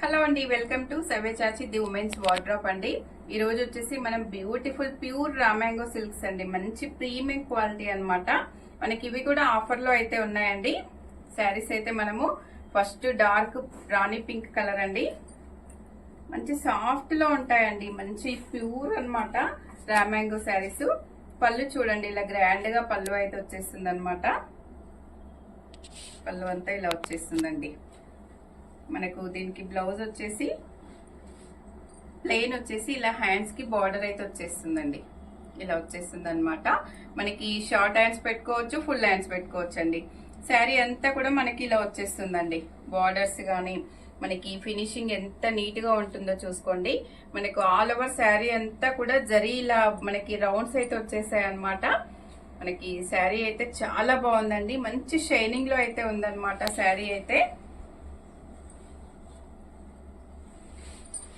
Hello అండి welcome to Chachi the women's wardrobe అండి. ఈ రోజు వచ్చేసి మనం బ్యూటిఫుల్ ప్యూర్ రామాంగో సిల్క్స్ అండి. మంచి ప్రీమియం క్వాలిటీ అనమాట మనకి ఇవి కూడా ఆఫర్లో అయితే ఉన్నాయండి. శారీస్ అయితే మనము first dark rani pink colour అండి. మంచి సాఫ్ట్లో ఉంటాయండి. మంచి ప్యూర్ అన్నమాట రామాంగో శారీస్. పళ్ళు చూడండి ఇలా గ్రాండ్గా పళ్ళు అయితే వచ్చేస్తుంది అనమాట పళ్ళు అంతా ఇలా వచ్చేస్తుందండి. మనకు దీనికి బ్లౌజ్ వచ్చేసి ప్లెయిన్ వచ్చేసి ఇలా హ్యాండ్స్కి బార్డర్ అయితే వచ్చేస్తుందండి. ఇలా వచ్చేస్తుంది అనమాట మనకి షార్ట్ హ్యాండ్స్ పెట్టుకోవచ్చు ఫుల్ హ్యాండ్స్ పెట్టుకోవచ్చు అండి శారీ అంతా కూడా మనకి ఇలా వచ్చేస్తుందండి. బార్డర్స్ కానీ మనకి ఫినిషింగ్ ఎంత నీట్గా ఉంటుందో చూసుకోండి. మనకు ఆల్ ఓవర్ శారీ అంతా కూడా జరీ ఇలా మనకి రౌండ్స్ అయితే వచ్చేసాయి అనమాట మనకి శారీ అయితే చాలా బాగుందండి. మంచి షైనింగ్లో అయితే ఉందన్నమాట శారీ అయితే.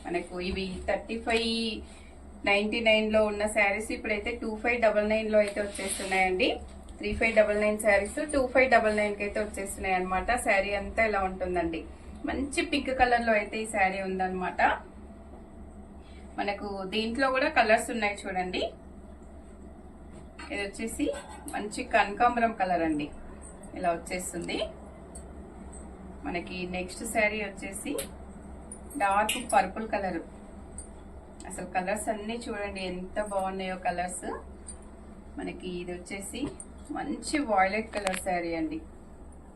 మనకు ఇవి థర్టీ ఫైవ్ నైన్టీ నైన్లో ఉన్న శారీస్ ఇప్పుడైతే టూ ఫైవ్ డబల్ నైన్లో అయితే వచ్చేస్తున్నాయండి. Three five double nine saris two five double నైన్కి అయితే వచ్చేస్తున్నాయి అనమాట శారీ అంతా ఇలా ఉంటుందండి. మంచి పింక్ కలర్లో అయితే ఈ శారీ ఉందన్నమాట. మనకు దీంట్లో కూడా కలర్స్ ఉన్నాయి చూడండి. ఇది వచ్చేసి మంచి కనకాంబరం కలర్ అండి. ఇలా వచ్చేస్తుంది. మనకి నెక్స్ట్ శారీ వచ్చేసి డార్క్ పర్పుల్ కలర్. అసలు కలర్స్ అన్నీ చూడండి ఎంత బాగున్నాయో కలర్స్. మనకి ఇది వచ్చేసి మంచి వాయిలెట్ కలర్ శారీ అండి.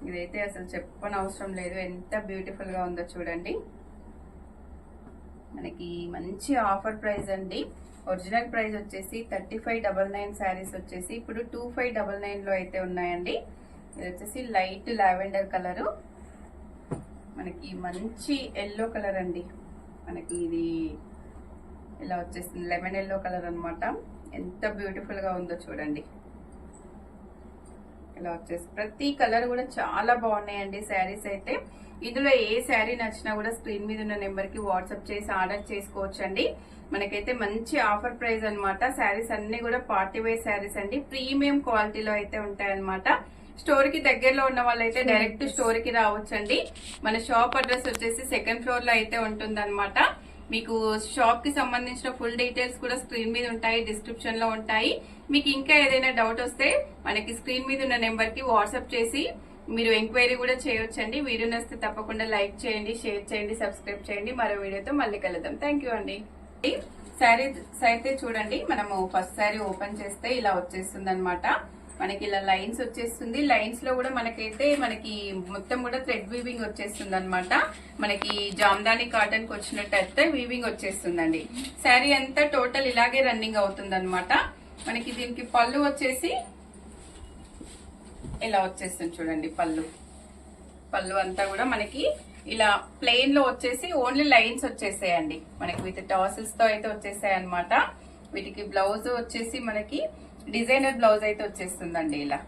ఇదైతే అసలు చెప్పని అవసరం లేదు ఎంత బ్యూటిఫుల్గా ఉందో చూడండి. మనకి మంచి ఆఫర్ ప్రైస్ అండి. ఒరిజినల్ ప్రైస్ వచ్చేసి thirty five double nine saris వచ్చేసి ఇప్పుడు టూ ఫైవ్ డబల్ నైన్లో అయితే ఉన్నాయండి. ఇది వచ్చేసి లైట్ లావెండర్ కలరు. మనకి మంచి ఎల్లో కలర్ అండి. మనకి ఇది ఇలా వచ్చేస్తుంది? లెమన్ ఎల్లో కలర్ అనమాట ఎంత బ్యూటిఫుల్గా ఉందో చూడండి. ఇలా వచ్చేసి ప్రతి కలర్ కూడా చాలా బాగున్నాయండి శారీస్ అయితే. ఇందులో ఏ శారీ నచ్చినా కూడా స్క్రీన్ మీద ఉన్న నెంబర్కి వాట్సాప్ చేసి ఆర్డర్ చేసుకోవచ్చండి. మనకైతే మంచి ఆఫర్ ప్రైస్ అన్నమాట. శారీస్ అన్ని కూడా పార్టీ వేర్ శారీస్ అండి. ప్రీమియం క్వాలిటీలో అయితే ఉంటాయన్నమాట. స్టోర్కి దగ్గరలో ఉన్న వాళ్ళైతే డైరెక్ట్ స్టోర్కి. రావచ్చండి. మన షాప్ అడ్రస్ వచ్చేసి సెకండ్ ఫ్లోర్లో అయితే ఉంటుందన్నమాట. మీకు షాప్కి సంబంధించిన ఫుల్ డీటెయిల్స్ కూడా స్క్రీన్ మీద ఉంటాయి డిస్క్రిప్షన్లో ఉంటాయి. మీకు ఇంకా ఏదైనా డౌట్ వస్తే మనకి స్క్రీన్ మీద ఉన్న నెంబర్కి వాట్సాప్ చేసి మీరు ఎంక్వైరీ కూడా చేయొచ్చండి. వీడియో నచ్చితే తప్పకుండా లైక్ చేయండి షేర్ చేయండి సబ్స్క్రైబ్ చేయండి. మరో వీడియోతో మళ్ళీ కలుద్దాం. థ్యాంక్ యూ అండి. శారీ అయితే చూడండి. మనము ఫస్ట్ శారీ ఓపెన్ చేస్తే ఇలా వచ్చేస్తుంది అనమాట మనకి ఇలా లైన్స్ వచ్చేస్తుంది. లైన్స్లో కూడా మనకైతే మనకి మొత్తం కూడా థ్రెడ్ వీవింగ్ వచ్చేస్తుంది అనమాట మనకి జామ్దాని కాటన్కి వచ్చినట్టు అయితే వీవింగ్ వచ్చేస్తుందండి. శారీ అంతా టోటల్ ఇలాగే రన్నింగ్ అవుతుంది అనమాట మనకి దీనికి పళ్ళు వచ్చేసి ఇలా వచ్చేస్తుంది చూడండి పళ్ళు. పళ్ళు అంతా కూడా మనకి ఇలా ప్లెయిన్లో వచ్చేసి ఓన్లీ లైన్స్ వచ్చేసాయండి. మనకి విత్ టాసిల్స్తో అయితే వచ్చేసాయి అనమాట వీటికి బ్లౌజ్ వచ్చేసి మనకి డిజైనర్ బ్లౌజ్ అయితే వచ్చేస్తుందండి ఇలా.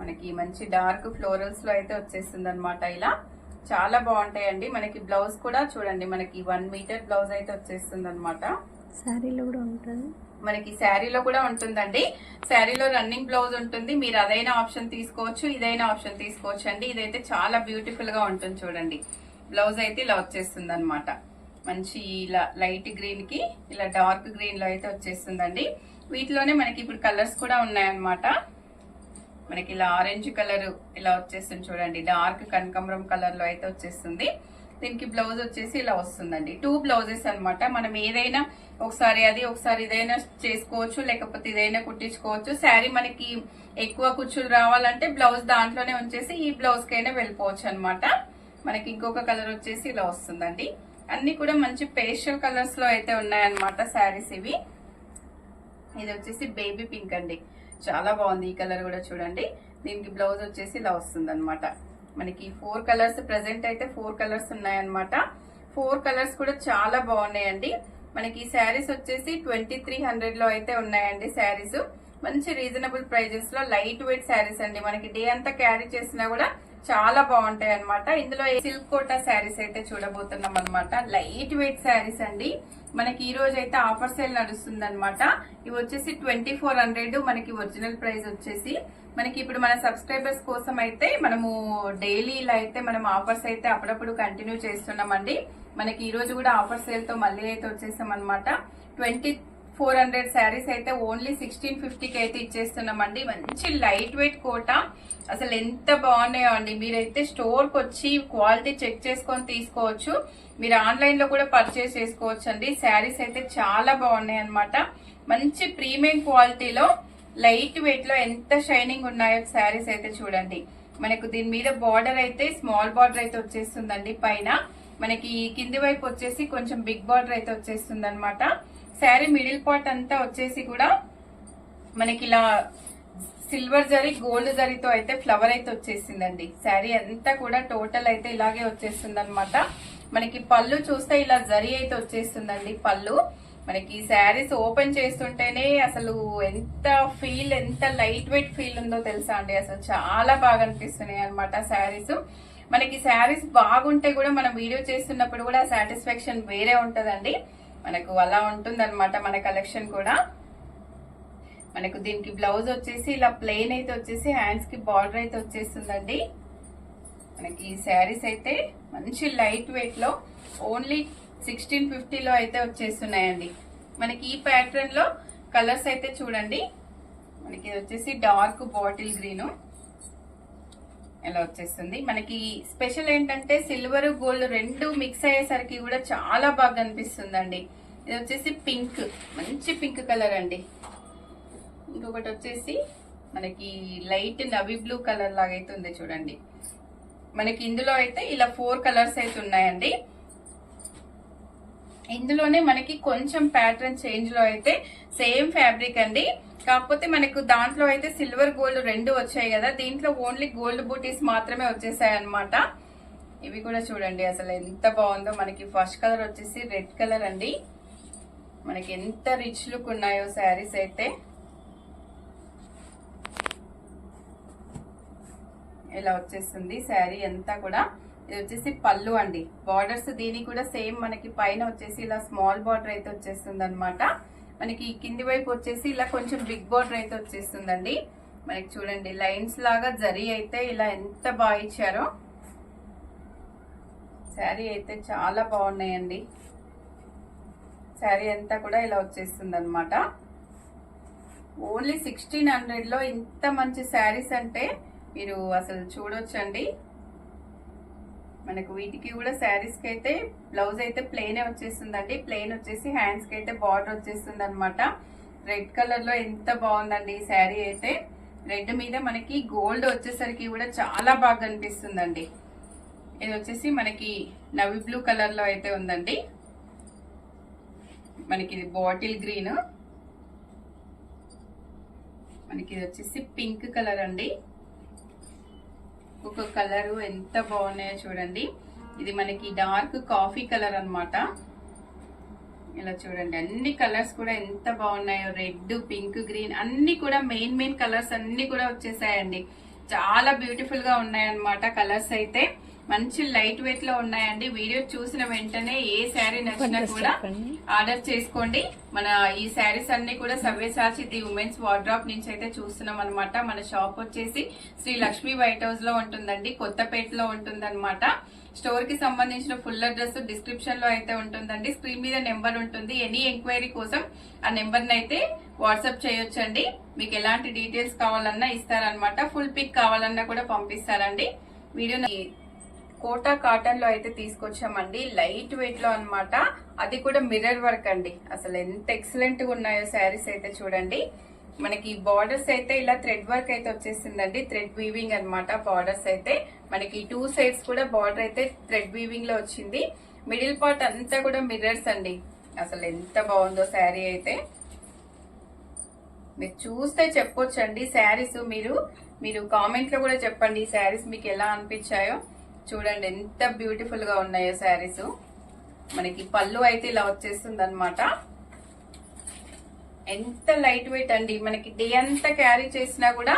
మనకి మంచి డార్క్ ఫ్లోరల్స్లో అయితే వచ్చేస్తుంది అనమాట ఇలా. చాలా బాగుంటాయండి. మనకి బ్లౌజ్ కూడా చూడండి మనకి వన్ మీటర్ బ్లౌజ్ అయితే వచ్చేస్తుంది అనమాట శారీలో కూడా ఉంటుంది. మనకి శారీలో కూడా ఉంటుందండి. శారీలో రన్నింగ్ బ్లౌజ్ ఉంటుంది. మీరు అదైనా ఆప్షన్ తీసుకోవచ్చు ఇదైనా ఆప్షన్ తీసుకోవచ్చు అండి. ఇదైతే చాలా బ్యూటిఫుల్గా ఉంటుంది చూడండి. బ్లౌజ్ అయితే ఇలా వచ్చేస్తుంది అనమాట మంచి ఇలా లైట్ గ్రీన్కి ఇలా డార్క్ గ్రీన్లో అయితే వచ్చేస్తుందండి. వీటిలోనే మనకి ఇప్పుడు కలర్స్ కూడా ఉన్నాయన్నమాట. మనకి ఇలా ఆరెంజ్ కలర్ ఇలా వచ్చేస్తుంది చూడండి. డార్క్ కనకంబరం కలర్లో అయితే వచ్చేస్తుంది. దీనికి బ్లౌజ్ వచ్చేసి ఇలా వస్తుందండి. టూ బ్లౌజెస్ అనమాట మనం ఏదైనా ఒకసారి అది ఒకసారి ఇదైనా చేసుకోవచ్చు లేకపోతే ఇదైనా కుట్టించుకోవచ్చు. శారీ మనకి ఎక్కువ కుచ్చులు రావాలంటే బ్లౌజ్ దాంట్లోనే ఉంచేసి ఈ బ్లౌజ్ కైనా వెళ్ళిపోవచ్చు అనమాట మనకి ఇంకొక కలర్ వచ్చేసి ఇలా వస్తుందండి. అన్ని కూడా మంచి పేస్టల్ కలర్స్లో అయితే ఉన్నాయన్నమాట శారీస్ ఇవి. ఇది వచ్చేసి బేబీ పింక్ అండి. చాలా బాగుంది. ఈ కలర్ కూడా చూడండి. దీనికి బ్లౌజ్ వచ్చేసి ఇలా వస్తుంది అనమాట మనకి ఫోర్ కలర్స్ ప్రెసెంట్ అయితే ఫోర్ కలర్స్ ఉన్నాయన్నమాట. ఫోర్ కలర్స్ కూడా చాలా బాగున్నాయండి. మనకి శారీస్ వచ్చేసి ట్వంటీ త్రీ హండ్రెడ్లో అయితే ఉన్నాయండి శారీస్ మంచి రీజనబుల్ ప్రైజెస్లో లైట్ వెయిట్ శారీస్ అండి. మనకి డే అంతా క్యారీ చేసినా కూడా చాలా బాగుంటాయి అన్నమాట. ఇందులో సిల్క్ కోటా శారీస్ అయితే చూడబోతున్నాం అనమాట లైట్ వెయిట్ శారీస్ అండి. మనకి ఈ రోజు అయితే ఆఫర్ సేల్ నడుస్తుంది అనమాట ఇవి వచ్చేసి ట్వంటీ ఫోర్ హండ్రెడ్ మనకి ఒరిజినల్ ప్రైస్ వచ్చేసి. మనకి ఇప్పుడు మన సబ్స్క్రైబర్స్ కోసం అయితే మనము డైలీ ఇలా అయితే మనం ఆఫర్స్ అయితే అప్పుడప్పుడు కంటిన్యూ చేస్తున్నామండి. మనకి ఈ రోజు కూడా ఆఫర్ సేల్తో మళ్ళీ అయితే వచ్చేసాం అనమాట ట్వంటీ ఫోర్ హండ్రెడ్ శారీస్ అయితే ఓన్లీ సిక్స్టీన్ ఫిఫ్టీకి అయితే ఇచ్చేస్తున్నామండి. మంచి లైట్ వెయిట్ కోట. అసలు ఎంత బాగున్నాయో అండి మీరైతే స్టోర్కి వచ్చి క్వాలిటీ చెక్ చేసుకొని తీసుకోవచ్చు. మీరు ఆన్లైన్లో కూడా పర్చేస్ చేసుకోవచ్చు అండి శారీస్ అయితే చాలా బాగున్నాయి అనమాట మంచి ప్రీమియం క్వాలిటీలో లైట్ వెయిట్లో ఎంత షైనింగ్ ఉన్నాయో శారీస్ అయితే చూడండి. మనకు దీని మీద బార్డర్ అయితే స్మాల్ బార్డర్ అయితే వచ్చేస్తుందండి పైన. మనకి ఈ కింది వైపు వచ్చేసి కొంచెం బిగ్ బార్డర్ అయితే వచ్చేస్తుంది అనమాట శారీ మిడిల్ పార్ట్ అంతా వచ్చేసి కూడా మనకి ఇలా సిల్వర్ జరీ గోల్డ్ జరీతో అయితే ఫ్లవర్ అయితే వచ్చేసిందండి. శారీ అంతా కూడా టోటల్ అయితే ఇలాగే వచ్చేస్తుంది అనమాట మనకి పళ్ళు చూస్తే ఇలా జరీ అయితే వచ్చేస్తుందండి పళ్ళు. మనకి శారీస్ ఓపెన్ చేస్తుంటేనే అసలు ఎంత ఫీల్ ఎంత లైట్ వెయిట్ ఫీల్ ఉందో తెలుసా అండి? అసలు చాలా బాగా అనిపిస్తున్నాయి అనమాట శారీస్. మనకి శారీస్ బాగుంటే కూడా మనం వీడియో చేస్తున్నప్పుడు కూడా సాటిస్ఫాక్షన్ వేరే ఉంటదండి. మనకు అలా ఉంటుంది మన కలెక్షన్ కూడా. మనకు దీనికి బ్లౌజ్ వచ్చేసి ఇలా ప్లెయిన్ అయితే వచ్చేసి హ్యాండ్స్కి బార్డర్ అయితే వచ్చేస్తుందండి. మనకి ఈ శారీస్ అయితే మంచి లైట్ వెయిట్లో ఓన్లీ సిక్స్టీన్ ఫిఫ్టీలో అయితే వచ్చేస్తున్నాయండి. మనకి ఈ ప్యాటర్న్లో కలర్స్ అయితే చూడండి. మనకి ఇది వచ్చేసి డార్క్ బాటిల్ గ్రీను. ఇలా వచ్చేస్తుంది? మనకి స్పెషల్ ఏంటంటే సిల్వర్ గోల్డ్ రెండు మిక్స్ అయ్యేసరికి కూడా చాలా బాగా కనిపిస్తుందండి. ఇది వచ్చేసి పింక్ మంచి పింక్ కలర్ అండి. ఇంకొకటి వచ్చేసి మనకి లైట్ నవీ బ్లూ కలర్ లాగా అయితే ఉంది చూడండి. మనకి ఇందులో అయితే ఇలా ఫోర్ కలర్స్ అయితే ఉన్నాయండి. ఇందులోనే మనకి కొంచెం ప్యాటర్న్ చేంజ్లో అయితే సేమ్ ఫ్యాబ్రిక్ అండి. కాకపోతే మనకు దాంట్లో అయితే సిల్వర్ గోల్డ్ రెండు వచ్చాయి కదా. దీంట్లో ఓన్లీ గోల్డ్ బూటీస్ మాత్రమే వచ్చేసాయి అనమాట ఇవి కూడా చూడండి అసలు ఎంత బాగుందో. మనకి ఫస్ట్ కలర్ వచ్చేసి రెడ్ కలర్ అండి. మనకి ఎంత రిచ్ లుక్ ఉన్నాయో శారీస్ అయితే. ఇలా వచ్చేస్తుంది శారీ అంతా కూడా. ఇది వచ్చేసి పళ్ళు అండి. బార్డర్స్ దీనికి కూడా సేమ్ మనకి పైన వచ్చేసి ఇలా స్మాల్ బార్డర్ అయితే వచ్చేస్తుంది అనమాట మనకి కింది వైపు వచ్చేసి ఇలా కొంచెం బిగ్ బార్డర్ అయితే వచ్చేస్తుందండి. మనకి చూడండి లైన్స్ లాగా జరీ అయితే ఇలా ఎంత బాగా ఇచ్చారో. శారీ అయితే చాలా బాగున్నాయండి. శారీ అంతా కూడా ఇలా వచ్చేస్తుంది అనమాట ఓన్లీ సిక్స్టీన్ హండ్రెడ్లో ఇంత మంచి శారీస్ అంటే మీరు అసలు చూడొచ్చండి. మనకు వీటికి కూడా శారీస్కి అయితే బ్లౌజ్ అయితే ప్లెయిన్ వచ్చేస్తుందండి. ప్లెయిన్ వచ్చేసి హ్యాండ్స్కి అయితే బార్డర్ వచ్చేస్తుంది అనమాట రెడ్ కలర్లో ఎంత బాగుందండి ఈ శారీ అయితే. రెడ్ మీద మనకి గోల్డ్ వచ్చేసరికి కూడా చాలా బాగా కనిపిస్తుందండి. ఇది వచ్చేసి మనకి నవి బ్లూ కలర్లో అయితే ఉందండి. మనకి ఇది బాటిల్ గ్రీన్ మనకి ఇది వచ్చేసి పింక్ కలర్ అండి. ఒక్కొక్క కలర్ ఎంత బాగున్నాయో చూడండి. ఇది మనకి డార్క్ కాఫీ కలర్ అన్నమాట. ఇలా చూడండి అన్ని కలర్స్ కూడా ఎంత బాగున్నాయో. రెడ్ పింక్ గ్రీన్ అన్ని కూడా మెయిన్ మెయిన్ కలర్స్ అన్ని కూడా వచ్చేసాయండి. చాలా బ్యూటిఫుల్గా ఉన్నాయన్నమాట కలర్స్ అయితే. మంచి లైట్ వెయిట్లో ఉన్నాయండి. వీడియో చూసిన వెంటనే ఏ శారీ నచ్చినా కూడా ఆర్డర్ చేసుకోండి. మన ఈ శారీస్ అన్ని కూడా సవ్యసాచి ది ఉమెన్స్ వార్డ్రాప్ నుంచి అయితే చూస్తున్నాం అనమాట మన షాప్ వచ్చేసి శ్రీ లక్ష్మీ వైట్ హౌస్లో ఉంటుందండి. కొత్తపేటలో ఉంటుంది స్టోర్కి సంబంధించిన ఫుల్ అడ్రస్ డిస్క్రిప్షన్లో అయితే ఉంటుందండి. స్క్రీన్ మీద నెంబర్ ఉంటుంది. ఎనీ ఎంక్వైరీ కోసం ఆ నెంబర్ అయితే వాట్సాప్ చేయొచ్చండి. మీకు ఎలాంటి డీటెయిల్స్ కావాలన్నా ఇస్తారనమాట ఫుల్ పిక్ కావాలన్నా కూడా పంపిస్తారండి. వీడియో కోటా కాటన్లో అయితే తీసుకొచ్చామండి. లైట్ వెయిట్లో అనమాట అది కూడా మిర్రర్ వర్క్ అండి. అసలు ఎంత ఎక్సలెంట్గా ఉన్నాయో శారీస్ అయితే చూడండి. మనకి బార్డర్స్ అయితే ఇలా థ్రెడ్ వర్క్ అయితే వచ్చేసిందండి. థ్రెడ్ వీవింగ్ అనమాట బార్డర్స్ అయితే. మనకి టూ సైడ్స్ కూడా బార్డర్ అయితే థ్రెడ్ వీవింగ్లో వచ్చింది. మిడిల్ పార్ట్ అంతా కూడా మిర్రర్స్ అండి. అసలు ఎంత బాగుందో శారీ అయితే. మీరు చూస్తే చెప్పొచ్చండి శారీస్ మీరు. మీరు కామెంట్లో కూడా చెప్పండి ఈ శారీస్ మీకు ఎలా అనిపించాయో. చూడండి ఎంత బ్యూటిఫుల్గా ఉన్నాయో శారీస్. మనకి పళ్ళు అయితే ఇలా వచ్చేస్తుంది అనమాట ఎంత లైట్ వెయిట్ అండి. మనకి డే అంతా క్యారీ చేసినా కూడా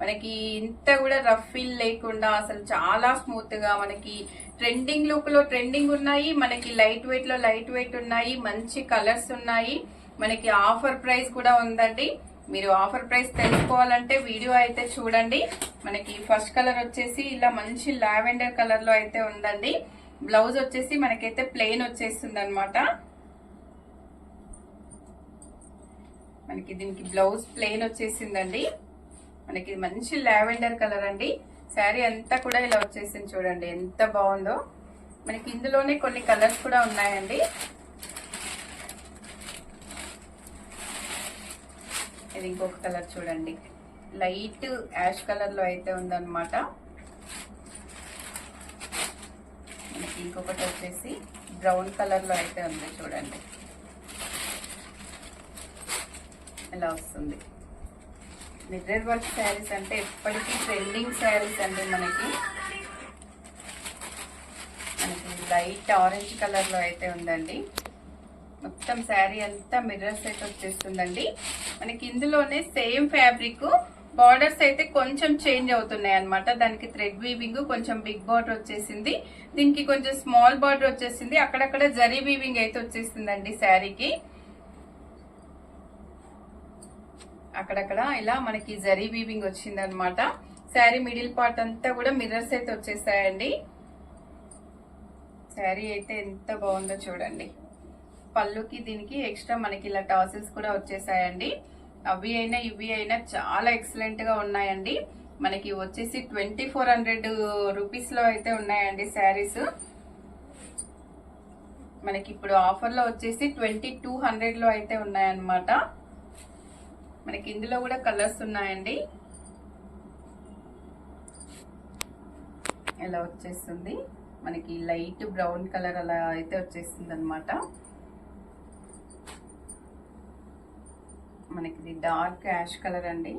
మనకి ఇంత కూడా రఫ్ ఫీల్ లేకుండా అసలు చాలా స్మూత్గా మనకి ట్రెండింగ్ లుక్లో ట్రెండింగ్ ఉన్నాయి. మనకి లైట్ వెయిట్లో లైట్ వెయిట్ ఉన్నాయి. మంచి కలర్స్ ఉన్నాయి. మనకి ఆఫర్ ప్రైస్ కూడా ఉందండి. మీరు ఆఫర్ ప్రైస్ తెలుసుకోవాలంటే వీడియో అయితే చూడండి. మనకి ఫస్ట్ కలర్ వచ్చేసి ఇలా మంచి లావెండర్ కలర్లో అయితే ఉందండి. బ్లౌజ్ వచ్చేసి మనకైతే ప్లెయిన్ వచ్చేస్తుంది అనమాట మనకి దీనికి బ్లౌజ్ ప్లెయిన్ వచ్చేసిందండి. మనకి మంచి లావెండర్ కలర్ అండి. శారీ అంతా కూడా ఇలా వచ్చేసింది చూడండి ఎంత బాగుందో. మనకి ఇందులోనే కొన్ని కలర్స్ కూడా ఉన్నాయండి. ఇది ఇంకొక కలర్ చూడండి. లైట్ యాష్ కలర్లో అయితే ఉందన్నమాట. మనకి ఇంకొకటి వచ్చేసి బ్రౌన్ కలర్లో అయితే ఉంది చూడండి. ఇలా వస్తుంది. మిర్రర్ వర్క్ శారీస్ అంటే ఎప్పటికీ ట్రెండింగ్ శారీస్ అండి మనకి. మనకి లైట్ ఆరెంజ్ కలర్లో అయితే ఉందండి. మొత్తం శారీ అంతా మిర్రర్స్ అయితే వచ్చేస్తుందండి. మనకి ఇందులోనే సేమ్ ఫ్యాబ్రిక్. బార్డర్స్ అయితే కొంచెం చేంజ్ అవుతున్నాయి అనమాట దానికి థ్రెడ్ వీవింగ్ కొంచెం బిగ్ బార్డర్ వచ్చేసింది. దీనికి కొంచెం స్మాల్ బార్డర్ వచ్చేసింది. అక్కడక్కడ జరీ వీవింగ్ అయితే వచ్చేసిందండి శారీకి. అక్కడక్కడ ఇలా మనకి జరీ వీవింగ్ వచ్చింది అనమాట శారీ మిడిల్ పార్ట్ అంతా కూడా మిర్రర్స్ అయితే వచ్చేసాయండి. శారీ అయితే ఎంత బాగుందో చూడండి. పళ్ళుకి దీనికి ఎక్స్ట్రా మనకి ఇలా టాసిల్స్ కూడా వచ్చేసాయండి. అవి అయినా ఇవి అయినా చాలా ఎక్సలెంట్గా ఉన్నాయండి. మనకి వచ్చేసి ట్వంటీ ఫోర్ హండ్రెడ్ రూపీస్లో అయితే ఉన్నాయండి శారీస్. మనకి ఇప్పుడు ఆఫర్లో వచ్చేసి ట్వంటీ టూ హండ్రెడ్లో అయితే ఉన్నాయన్నమాట. మనకి ఇందులో కూడా కలర్స్ ఉన్నాయండి. ఇలా వచ్చేస్తుంది. మనకి లైట్ బ్రౌన్ కలర్ అలా అయితే వచ్చేస్తుంది అనమాట మనకి ఇది డార్క్ యాష్ కలర్ అండి.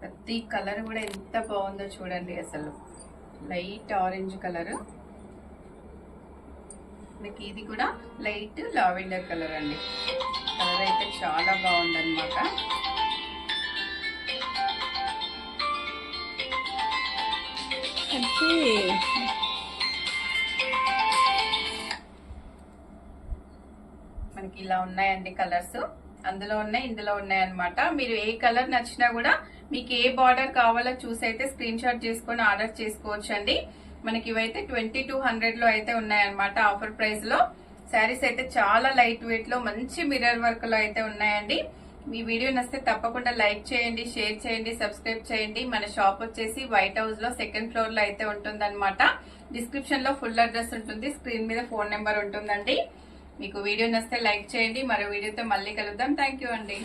ప్రతి కలర్ కూడా ఎంత బాగుందో చూడండి అసలు. Light orange colour. మనకి ఇది కూడా లైట్ లావెండర్ కలర్ అండి. కలర్ అయితే చాలా బాగుందన్నమాట. మనకి ఇలా ఉన్నాయండి కలర్స్. అందులో ఉన్నాయి ఇందులో ఉన్నాయి అనమాట మీరు ఏ కలర్ నచ్చినా కూడా మీకు ఏ బార్డర్ కావాలో చూసి అయితే స్క్రీన్ షాట్ చేసుకొని ఆర్డర్ చేసుకోవచ్చు అండి మనకి ఇవైతే ట్వంటీ టూ హండ్రెడ్లో అయితే ఉన్నాయన్నమాట ఆఫర్ ప్రైస్లో. శారీస్ అయితే చాలా లైట్ వెయిట్లో మంచి మిర్రర్ వర్క్లో అయితే ఉన్నాయండి. మీ వీడియో నచ్చితే తప్పకుండా లైక్ చేయండి షేర్ చేయండి సబ్స్క్రైబ్ చేయండి. మన షాప్ వచ్చేసి వైట్ హౌస్లో సెకండ్ ఫ్లోర్లో అయితే ఉంటుందన్నమాట. డిస్క్రిప్షన్లో ఫుల్ అడ్రస్ ఉంటుంది స్క్రీన్ మీద ఫోన్ నెంబర్ ఉంటుందండి. మీకు వీడియో నచ్చితే లైక్ చేయండి. మరో వీడియోతో మళ్ళీ కలుద్దాం. థ్యాంక్ యూ అండి.